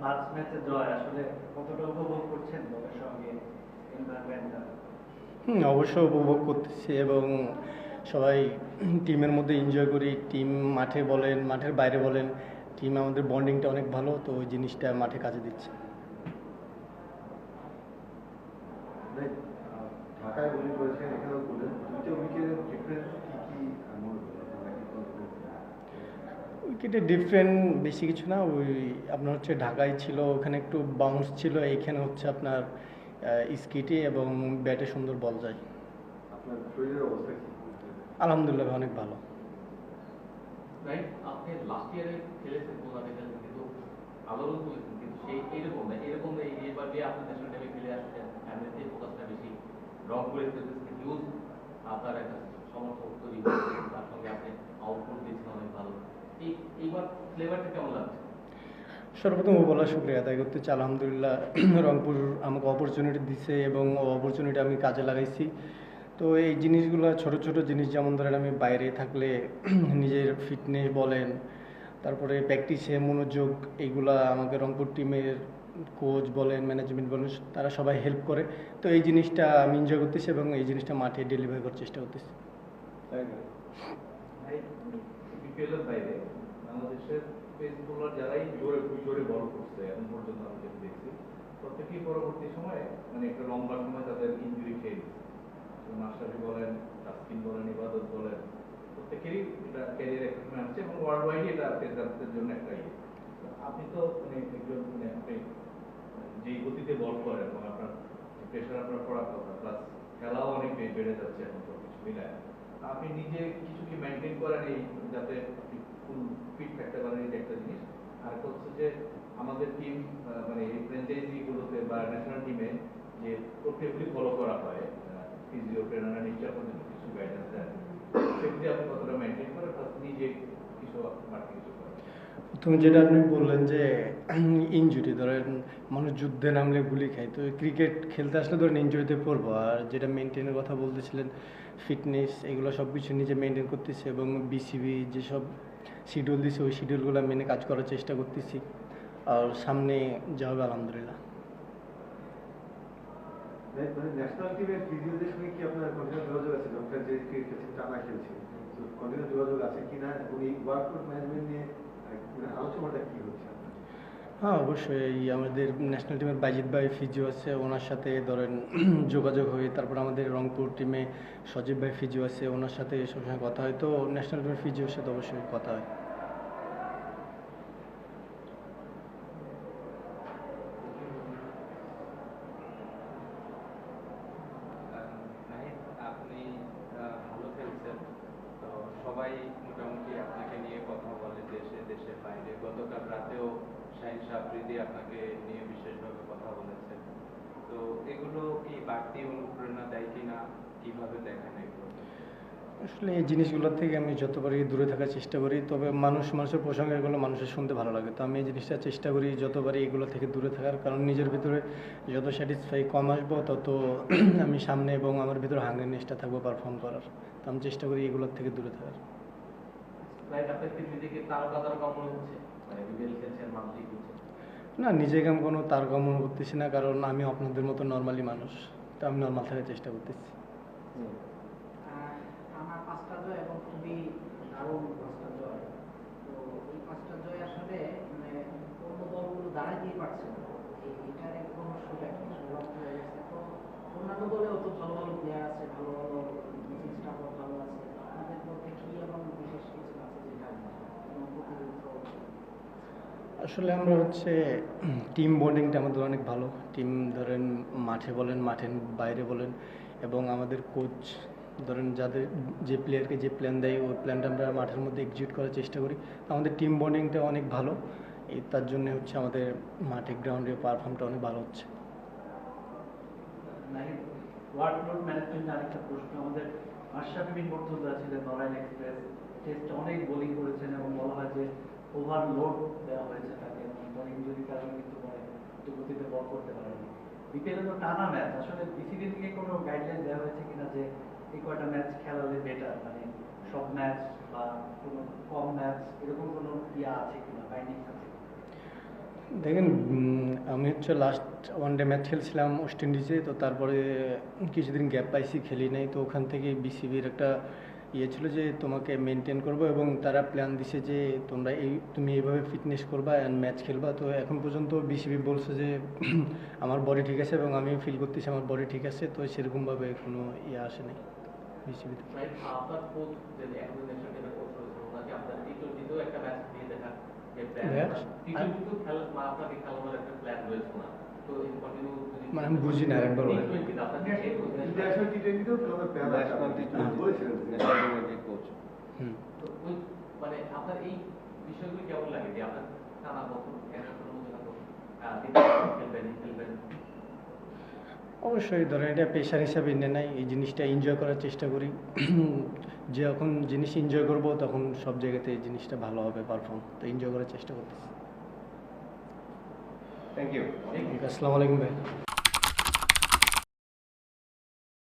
পাঁচ ম্যাচে জয় আসলে কতটা উপভোগ করছেন দলের সঙ্গে হুম, অবশ্যই উপভোগ করতেছি এবং সবাই টিমের মধ্যে এনজয় করি। টিম মাঠে বলেন, মাঠের বাইরে বলেন টিম আমাদের বন্ডিংটা অনেক ভালো, তো ওই জিনিসটা মাঠে কাজে দিচ্ছে মানে, আহ, ঢাকায় গুলি করেছেন এখানেও করলেন দুইটা উইকেটের ডিফারেন্স কি কি আহ, মনে করলেন আপনারা কি উইকেটে ডিফারেন্ট বেশি কিছু না ওই আপনার হচ্ছে ঢাকায় ছিল ওখানে একটু বাউন্স ছিল এইখানে হচ্ছে আপনার স্কিটে এবং ব্যাটে সুন্দর বল যায়। আপনার শরীরের অবস্থা কি? আলহামদুলিল্লাহ অনেক ভালো। রাইট আপনি লাস্ট ইয়ারে খেলেছেন কিন্তু আলোড়ন তুলেছেন কিন্তু সেই এইরকম না এরকম এই এবার দিয়ে আপনি ন্যাশনাল টিমে খেলে আসছেন ফ্যামিলিতে ফোকাসটা বেশি রং করে ফেলতেছেন হিউজ আপনার একটা সমর্থক তৈরি তার সঙ্গে আপনি আউটপুট দিচ্ছেন অনেক ভালো এই এইবার ফ্লেভারটা কেমন লাগছে সর্বপ্রথম ও বলা শুক্রিয়া আদায় করতে চাই। আলহামদুলিল্লাহ রংপুর আমাকে অপরচুনিটি দিছে এবং অপরচুনিটি আমি কাজে লাগাইছি। তো এই জিনিসগুলো ছোট ছোট জিনিস যেমন ধরেন আমি বাইরে থাকলে নিজের ফিটনেস বলেন তারপরে প্র্যাকটিসে মনোযোগ এইগুলা আমাকে রংপুর টিমের কোচ বলেন ম্যানেজমেন্ট বলেন তারা সবাই হেল্প করে। তো এই জিনিসটা আমি এনজয় করতেছি এবং এই জিনিসটা মাঠে ডেলিভারি করার চেষ্টা করতেছি। বাংলাদেশের পেস যারাই জোরে জোরে বল করছে, এখন পর্যন্ত আমি যেটা দেখছি, প্রত্যেকেই পরবর্তী সময়ে মানে একটা লম্বা সময় তাদের ইঞ্জুরি খেয়ে গেছে মাস্টারি বলেন তাসকিন বলেন, ইবাদত বলেন, প্রত্যেকেরই এটা ক্যারিয়ার একটা সময় আসছে এবং ওয়ার্ল্ড ওয়াইডই এটা পেসারদের জন্য একটা ইয়ে। আপনি তো মানে একজন মানে আপনি যে গতিতে বল করেন এবং আপনার প্রেশার আপনার পড়ার কথা প্লাস খেলাও অনেক বেড়ে যাচ্ছে এখন সব কিছু মিলায় আপনি নিজে কিছু কি মেনটেন করেন এই যাতে আপনি ফিট থাকতে পারেন যে একটা জিনিস। আর হচ্ছে যে আমাদের টিম মানে এই ফ্র্যাঞ্চাইজি গুলোতে বা ন্যাশনাল টিমে যে প্রক্রিয়াগুলি ফলো করা হয় ফিজিও ট্রেনাররা নিশ্চয় আপনাদের কিছু গাইডেন্স দেন সেগুলি আপনি কতটা মেনটেন করেন প্লাস নিজে কিছু বাড়তি কিছু তুমি যেটা আপনি বললেন যে ইনজুরি ধরেন মানুষ যুদ্ধে নামলে গুলি খায়, তো ক্রিকেট খেলতে আসলে ধরেন ইঞ্জুরিতে পড়ব। আর যেটা মেনটেনের কথা বলতেছিলেন ফিটনেস এগুলো সব কিছু নিজে মেনটেন করতেছে এবং বিসিবি যেসব শিডিউল দিছে, ওই শিডিউলগুলো মেনে কাজ করার চেষ্টা করতেছি। আর সামনে যা হবে, আলহামদুলিল্লাহ। মানে সঙ্গে কি আপনার যোগাযোগ আছে? ডক্টর যে যোগাযোগ আছে ওয়ার্কআউট ম্যানেজমেন্ট নিয়ে মানে আলোচনাটা কি হচ্ছে? হ্যাঁ অবশ্যই আমাদের ন্যাশনাল টিমের বাইজিৎ ভাই ফিজিও আছে, ওনার সাথে ধরেন যোগাযোগ হয়ে তারপর আমাদের রংপুর টিমে সজীব ভাই ফিজিও আছে, ওনার সাথে সবসময় কথা হয়, তো ন্যাশনাল টিমের ফিজিওর সাথে অবশ্যই কথা হয়। সবাই মোটামুটি আপনাকে নিয়ে কথা বলে দেশে, দেশের বাইরে। গতকাল রাতেও আপনাকে নিয়ে বিশেষভাবে কথা বলেছেন। তো এগুলো কি বাড়তি অনুপ্রেরণা দেয় কিনা? কীভাবে দেখেন এগুলো? আসলে এই জিনিসগুলোর থেকে আমি যতবারই দূরে থাকার চেষ্টা করি তবে মানুষ মানুষের প্রসঙ্গে এগুলো মানুষের শুনতে ভালো লাগে। তো আমি এই জিনিসটা চেষ্টা করি যতবারই এগুলো থেকে দূরে থাকার কারণ নিজের ভিতরে যত স্যাটিসফাই কম আসব তত আমি সামনে এবং আমার ভিতরে হাঙ্গারনেসটা থাকব পারফর্ম করার। তো আমি চেষ্টা করি এগুলোর থেকে দূরে থাকার। কি নিজেকে তারকা তারকা মনে হচ্ছে? মানে খেলছেন না নিজেকে আমি কোনো তারকা মনে করতেছি না, কারণ আমি আপনাদের মতো নর্মালি মানুষ। তো আমি নর্মাল থাকার চেষ্টা করতেছি। ভালো ভালো ভালো আছে আমাদের মধ্যে কি এমন বিশেষ কিছু আছে যেটা কোনো প্রতিনিধিত্ব আসলে আমরা হচ্ছে টিম বন্ডিংটা আমাদের অনেক ভালো। টিম ধরেন মাঠে বলেন, মাঠের বাইরে বলেন এবং আমাদের কোচ ধরেন যাদের যে প্লেয়ারকে যে প্ল্যান দেয়, ওই প্ল্যানটা আমরা মাঠের মধ্যে এক্সিকিউট করার চেষ্টা করি। আমাদের টিম বন্ডিংটা অনেক ভালো। এই তার জন্য হচ্ছে আমাদের মাঠে গ্রাউন্ডে পারফর্মটা অনেক ভালো হচ্ছে। আমাদের অনেক বোলিং করেছেন এবং বলা হয় যে ওভারলোড দেওয়া হয়েছে তাকে। বলিং ইঞ্জুরির কারণে কিন্তু পরে একটু গতিতে বল করতে পারেনি। বিপিএল তো টানা ম্যাচ আসলে বিসিবি থেকে কোনো গাইডলাইন দেওয়া হয়েছে কিনা যে এই কয়টা ম্যাচ খেলালে বেটার মানে সব ম্যাচ বা কোনো কম ম্যাচ এরকম কোনো ইয়া আছে কিনা? বাইন্ডিং আছে দেখেন আমি হচ্ছে লাস্ট ওয়ান ডে ম্যাচ খেলছিলাম ওয়েস্ট ইন্ডিজে তো তারপরে কিছুদিন গ্যাপ পাইছি, খেলি নাই। তো ওখান থেকে বিসিবির একটা ইয়ে ছিল যে তোমাকে মেনটেন করব এবং তারা প্ল্যান দিছে যে তোমরা এই তুমি এইভাবে ফিটনেস করবা অ্যান্ড ম্যাচ খেলবা। তো এখন পর্যন্ত বিসিবি বলছে যে আমার বডি ঠিক আছে এবং আমি ফিল করতেছি আমার বডি ঠিক আছে। তো সেরকমভাবে কোনো ইয়ে আসে নাই বিসিবিতে একটা ম্যাচ দিয়ে দেখার যে প্ল্যান টি টোয়েন্টিতেও খেলা আপনাকে খেলানোর একটা প্ল্যান রয়েছে না তো এই কন্টিনিউ মানে আমি বুঝি না, খেলবেন অবশ্যই ধরেন এটা পেশার হিসাবে নিয়ে নাই এই জিনিসটা এনজয় করার চেষ্টা করি। যখন জিনিস এনজয় করব তখন সব জায়গাতে এই জিনিসটা ভালো হবে পারফর্ম তো এনজয় করার চেষ্টা করতেছি। থ্যাংক ইউ আসসালামু আলাইকুম ভাই